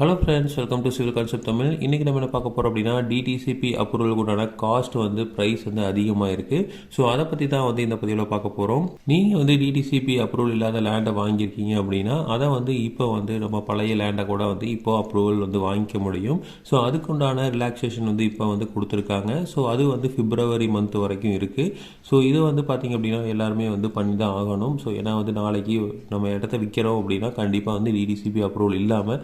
Hello friends welcome to civil concept Tamil இன்றைக்கி நம்ம என்ன பார்க்க போகிறோம் அப்படின்னா டிடிசிபி அப்ரூவலுக்கு உண்டான காஸ்ட் வந்து ப்ரைஸ் வந்து அதிகமாக இருக்குது ஸோ அதை பற்றி தான் வந்து இந்த பதிவில் பார்க்க போகிறோம் நீங்கள் வந்து டிடிசிபி அப்ரூவல் இல்லாத லேண்டை வாங்கியிருக்கீங்க அப்படின்னா அதை வந்து இப்போ வந்து நம்ம பழைய லேண்டை கூட வந்து இப்போ அப்ரூவல் வந்து வாங்கிக்க முடியும். ஸோ அதுக்குண்டான ரிலாக்ஸேஷன் வந்து இப்போ வந்து கொடுத்துருக்காங்க. ஸோ அது வந்து பிப்ரவரி மந்த் வரைக்கும் இருக்குது ஸோ இது வந்து பார்த்திங்க அப்படின்னா எல்லாருமே வந்து பண்ணி தான் ஆகணும். ஸோ ஏன்னா வந்து நாளைக்கு நம்ம இடத்த விற்கிறோம் அப்படின்னா கண்டிப்பாக வந்து டிடிசிபி அப்ரூவல் இல்லாமல்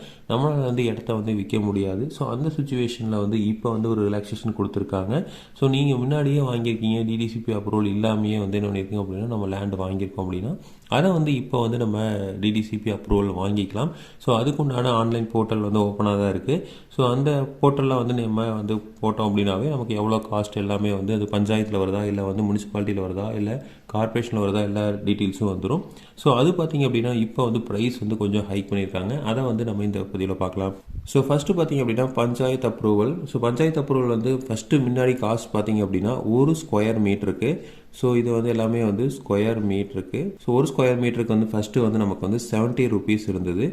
வந்து இடத்த வந்து விற்க முடியாது. ஸோ அந்த சுச்சுவேஷனில் வந்து இப்போ வந்து ஒரு ரிலாக்ஸேஷன் கொடுத்துருக்காங்க. ஸோ நீங்கள் முன்னாடியே வாங்கியிருக்கீங்க டிடிசிபி அப்ரூவல் இல்லாமையே வந்து என்ன பண்ணியிருக்கீங்க அப்படின்னா நம்ம லேண்ட் வாங்கியிருக்கோம் அப்படின்னா அதை வந்து இப்போ வந்து நம்ம டிடிசிபி அப்ரூவல் வாங்கிக்கலாம். ஸோ அதுக்குண்டான ஆன்லைன் போர்ட்டல் வந்து ஓப்பனாக தான் இருக்குது ஸோ அந்த போர்ட்டலில் வந்து நம்ம வந்து போட்டோம் அப்படின்னாவே நமக்கு எவ்வளோ காஸ்ட் எல்லாமே வந்து அது பஞ்சாயத்தில் வருதா இல்லை வந்து முனிசிபாலிட்டியில் வருதா இல்லை கார்பரேஷனில் வருதா எல்லா டீட்டெயில்ஸும் வந்துடும் ஸோ அது பார்த்திங்க அப்படின்னா இப்போ வந்து ப்ரைஸ் வந்து கொஞ்சம் ஹைக் பண்ணியிருக்காங்க. அதை வந்து நம்ம இந்த பதிவில் பார்க்கலாம். ஸோ ஃபஸ்ட்டு பார்த்திங்க அப்படின்னா panchayat approval so panchayat approval வந்து ஃபஸ்ட்டு முன்னாடி காஸ்ட் பார்த்திங்க அப்படின்னா ஒரு ஸ்கொயர் மீட்டருக்கு ஸோ இது வந்து எல்லாமே வந்து ஸ்கொயர் மீட்டருக்கு ஸோ ஒரு ஸ்கொயர் மீட்டருக்கு வந்து ஃபஸ்ட்டு வந்து நமக்கு வந்து செவன்ட்டி ருபீஸ் இருந்தது.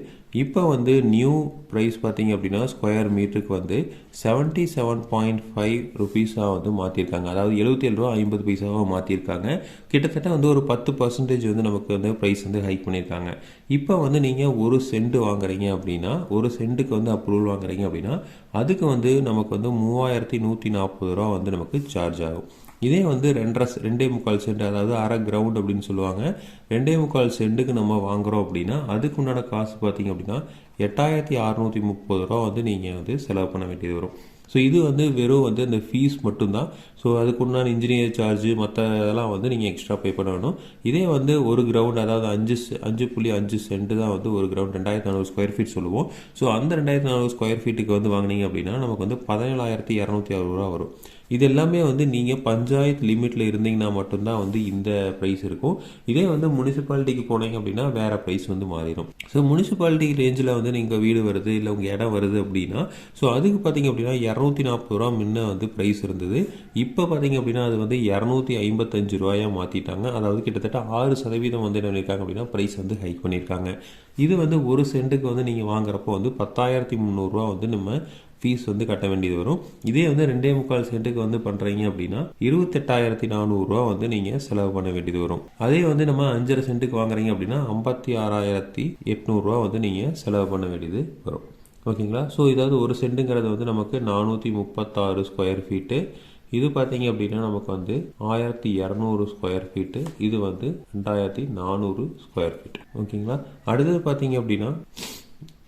இப்போ வந்து நியூ ப்ரைஸ் பார்த்தீங்க அப்படின்னா ஸ்கொயர் மீட்டருக்கு வந்து செவன்ட்டி செவன் பாயிண்ட் ஃபைவ் ருபீஸாக வந்து மாற்றிருக்காங்க அதாவது எழுபத்தேழு ரூபா ஐம்பது பைசாவாக மாற்றிருக்காங்க கிட்டத்தட்ட வந்து ஒரு பத்து பர்சன்டேஜ் வந்து நமக்கு வந்து ப்ரைஸ் வந்து ஹைக் பண்ணியிருக்காங்க இப்போ வந்து நீங்கள் ஒரு சென்ட் வாங்குறீங்க அப்படின்னா ஒரு சென்ட்டுக்கு வந்து அப்ரூவல் வாங்குறீங்க அப்படின்னா அதுக்கு வந்து நமக்கு வந்து மூவாயிரத்தி நூற்றி நாற்பது ரூபா வந்து நமக்கு சார்ஜ் ஆகும். இதே வந்து ரெண்டரை ரெண்டே முக்கால் சென்ட் அதாவது அரை கிரவுண்ட் அப்படின்னு சொல்லுவாங்க. ரெண்டே முக்கால் சென்ட்டுக்கு நம்ம வாங்குகிறோம் அப்படின்னா அதுக்கு உண்டான காசு பார்த்தீங்க அப்படின்னா எட்டாயிரத்தி அறநூற்றி முப்பது ரூபா வந்து நீங்கள் வந்து செலவு பண்ண வேண்டியது வரும். ஸோ இது வந்து வெறும் வந்து அந்த ஃபீஸ் மட்டும்தான். ஸோ அதுக்குண்டான இன்ஜினியர் சார்ஜு மற்ற இதெல்லாம் வந்து நீங்கள் எக்ஸ்ட்ரா பே பண்ணணும் இதே வந்து ஒரு கிரவுண்ட் அதாவது அஞ்சு அஞ்சு புள்ளி அஞ்சு சென்ட் தான் வந்து ஒரு கிரவுண்ட் ரெண்டாயிரத்தி நானூறு ஸ்கொயர் ஃபீட் சொல்லுவோம். ஸோ அந்த ரெண்டாயிரத்தி நானூறு ஸ்கொயர் ஃபீட்டுக்கு வந்து வாங்கினீங்க அப்படின்னா நமக்கு வந்து பதினேழாயிரத்தி இரநூத்தி அறுபது ரூபா வரும். இது எல்லாமே வந்து நீங்கள் பஞ்சாயத்து லிமிட்டில் இருந்தீங்கன்னா மட்டும்தான் வந்து இந்த ப்ரைஸ் இருக்கும். இதே வந்து முனிசிபாலிட்டிக்கு போனீங்க அப்படின்னா வேறு ப்ரைஸ் வந்து மாறிடும். ஸோ முனிசிபாலிட்டி ரேஞ்சில் வந்து நீங்கள் வீடு வருது இல்லை உங்கள் இடம் வருது அப்படின்னா ஸோ அதுக்கு பார்த்தீங்க அப்படின்னா இரநூத்தி நாற்பது ரூபா முன்ன வந்து ப்ரைஸ் இருந்தது. இப்போ பார்த்தீங்க அப்படின்னா அது வந்து இரநூத்தி ஐம்பத்தஞ்சு ரூபாயாக மாற்றிட்டாங்க அதாவது கிட்டத்தட்ட ஆறு சதவீதம் வந்து என்ன பண்ணியிருக்காங்க அப்படின்னா ப்ரைஸ் வந்து ஹைக் பண்ணியிருக்காங்க இது வந்து ஒரு சென்ட்டுக்கு வந்து நீங்கள் வாங்குறப்போ வந்து பத்தாயிரத்தி முந்நூறுரூவா வந்து நம்ம ஃபீஸ் வந்து கட்ட வேண்டியது வரும். இதே வந்து ரெண்டே முக்கால் சென்ட்டுக்கு வந்து பண்ணுறீங்க அப்படின்னா இருபத்தெட்டாயிரத்தி நானூறுரூவா வந்து நீங்கள் செலவு பண்ண வேண்டியது வரும். அதே வந்து நம்ம அஞ்சரை சென்ட்டுக்கு வாங்குறீங்க அப்படின்னா ஐம்பத்தி ஆறாயிரத்தி எட்நூறுரூவா வந்து நீங்கள் செலவு பண்ண வேண்டியது வரும். ஓகேங்களா? ஸோ இதாவது ஒரு சென்ட்டுங்கிறது வந்து நமக்கு நானூற்றி முப்பத்தாறு ஸ்கொயர் ஃபீட்டு இது பார்த்தீங்க அப்படின்னா நமக்கு வந்து ஆயிரத்தி இரநூறு ஸ்கொயர் ஃபீட்டு இது வந்து ரெண்டாயிரத்தி நானூறு ஸ்கொயர் ஃபீட் ஓகேங்களா? அடுத்தது பார்த்தீங்க அப்படின்னா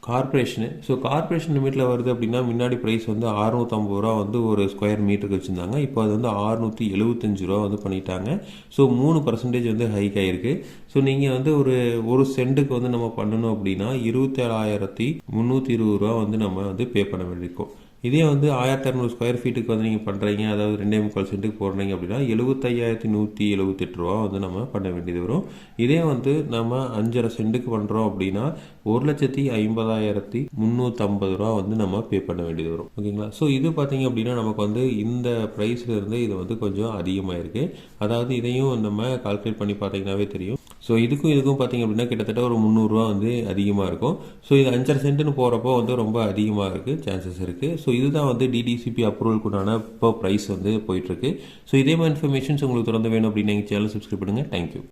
கார்பரேஷனு ஸோ கார்பரேஷன் லிமிட்டில் வருது அப்படின்னா முன்னாடி ப்ரைஸ் வந்து அறுநூற்றம்பது ரூபா வந்து ஒரு ஸ்கொயர் மீட்டருக்கு வச்சுருந்தாங்க. இப்போ அது வந்து அறுநூற்றி எழுபத்தஞ்சு ரூபா வந்து பண்ணிட்டாங்க. ஸோ மூணு பர்சன்டேஜ் வந்து ஹைக் ஆகிருக்கு ஸோ நீங்கள் வந்து ஒரு ஒரு சென்ட்டுக்கு வந்து நம்ம பண்ணணும் அப்படின்னா இருபத்தேழாயிரத்தி முந்நூற்றி இருபது ரூபா வந்து நம்ம வந்து பே பண்ண வேண்டியிருக்கோம். இதே வந்து ஆயிரத்தி இரநூறு ஸ்கொயர் ஃபீட்டுக்கு வந்து நீங்கள் பண்ணுறீங்க அதாவது ரெண்டே முக்கால் சென்ட்டுக்கு போடுறீங்க அப்படின்னா எழுபத்தையாயிரத்தி நூற்றி எழுபத்தெட்டு ரூபா வந்து நம்ம பண்ண வேண்டியது வரும். இதே வந்து நம்ம அஞ்சரை சென்ட்டுக்கு பண்ணுறோம் அப்படின்னா ஒரு லட்சத்தி ஐம்பதாயிரத்தி முந்நூற்றம்பது ரூபா வந்து நம்ம பே பண்ண வேண்டியது வரும். ஓகேங்களா? ஸோ இது பார்த்தீங்க அப்படின்னா நமக்கு வந்து இந்த ப்ரைஸ்லேருந்து இது வந்து கொஞ்சம் அதிகமாக இருக்குது அதாவது இதையும் நம்ம கால்குலேட் பண்ணி பார்த்தீங்கன்னாவே தெரியும். ஸோ இதுக்கும் இதுக்கும் பார்த்தீங்க அப்படின்னா கிட்டத்தட்ட ஒரு முந்நூறுரூவா வந்து அதிகமாக இருக்கும். ஸோ இது அஞ்சரை சென்ட்டுன்னு போகிறப்போ வந்து ரொம்ப அதிகமாக இருக்குது சான்சஸ் இருக்குது ஸோ இதுதான் வந்து டிடிசிபி அப்ரூவலுக்குண்டான இப்போ ப்ரைஸ் வந்து போயிட்டுருக்கு ஸோ இதே மாதிரி இன்ஃபர்மேஷன்ஸ் உங்களுக்கு தொடர்ந்து வேணும் அப்படின்னு நீங்கள் சேனல் சப்ஸ்கிரைப் பண்ணுங்கள் தேங்க்யூ